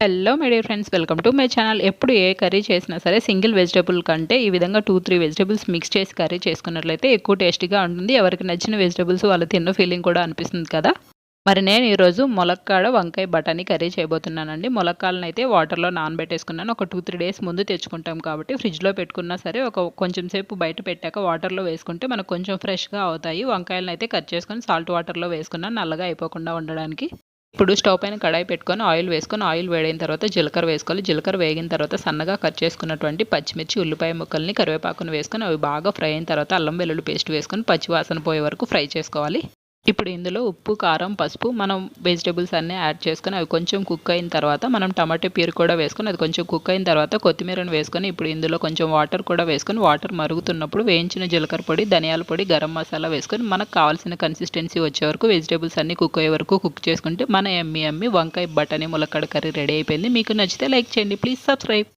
Hello my dear friends welcome to my channel ఎప్పుడు ఏ curry చేసినా సరే సింగిల్ వెజిటబుల్ కంటే ఈ విధంగా టూ త్రీ వెజిటబుల్స్ మిక్స్ చేసి కర్రీ చేసుకున్నట్లయితే ఎక్కువ టేస్టీగా ఉంటుంది. ఎవరికి నచ్చిన వెజిటబుల్స్ వాళ్ళు తిన్న ఫీలింగ్ కూడా అనిపిస్తుంది కదా? మరి నేను ఈరోజు ములక్కాడ వంకాయ బఠానీ కర్రీ చేయబోతున్నానండి. ములక్కాడలను అయితే వాటర్లో నానబెట్టేసుకున్నాను. ఒక టూ త్రీ డేస్ ముందు తెచ్చుకుంటాం కాబట్టి ఫ్రిడ్జ్లో పెట్టుకున్నా సరే ఒక కొంచెం సేపు బయట పెట్టాక వాటర్లో వేసుకుంటే మనకు కొంచెం ఫ్రెష్గా అవుతాయి. వంకాయలను అయితే కట్ చేసుకొని సాల్ట్ వాటర్లో వేసుకున్నాను. నల్లగా అయిపోకుండా ఉండడానికి. ఇప్పుడు స్టవ్ పైన కడాయి పెట్టుకొని ఆయిల్ వేసుకొని ఆయిల్ వేడైన తర్వాత జీలకర్ర వేసుకోవాలి. జీలకర్ర వేగిన తర్వాత సన్నగా కట్ చేసుకున్నటువంటి పచ్చిమిర్చి ఉల్లిపాయ ముక్కల్ని కరివేపాకును వేసుకొని అవి బాగా ఫ్రై అయిన తర్వాత అల్లం వెల్లుల్లి పేస్ట్ వేసుకొని పచ్చివాసన పోయే వరకు ఫ్రై చేసుకోవాలి. ఇప్పుడు ఇందులో ఉప్పు కారం పసుపు మనం వెజిటేబుల్స్ అన్నీ యాడ్ చేసుకొని అవి కొంచెం కుక్ అయిన తర్వాత మనం టమాటో ప్యూర్ కూడా వేసుకొని అది కొంచెం కుక్ అయిన తర్వాత కొత్తిమీరను వేసుకొని ఇప్పుడు ఇందులో కొంచెం వాటర్ కూడా వేసుకొని వాటర్ మరుగుతున్నప్పుడు వేయించిన జీలకర్ర పొడి ధనియాల పొడి గరం మసాలా వేసుకొని మనకు కావాల్సిన కన్సిస్టెన్సీ వచ్చే వరకు వెజిటేబుల్స్ అన్నీ కుక్ అయ్యే వరకు కుక్ చేసుకుంటే మన ఎమ్మి ఎమ్మి వంకాయ బఠానీ ములక్కడ కర్రీ రెడీ అయిపోయింది. మీకు నచ్చితే లైక్ చేయండి. Please subscribe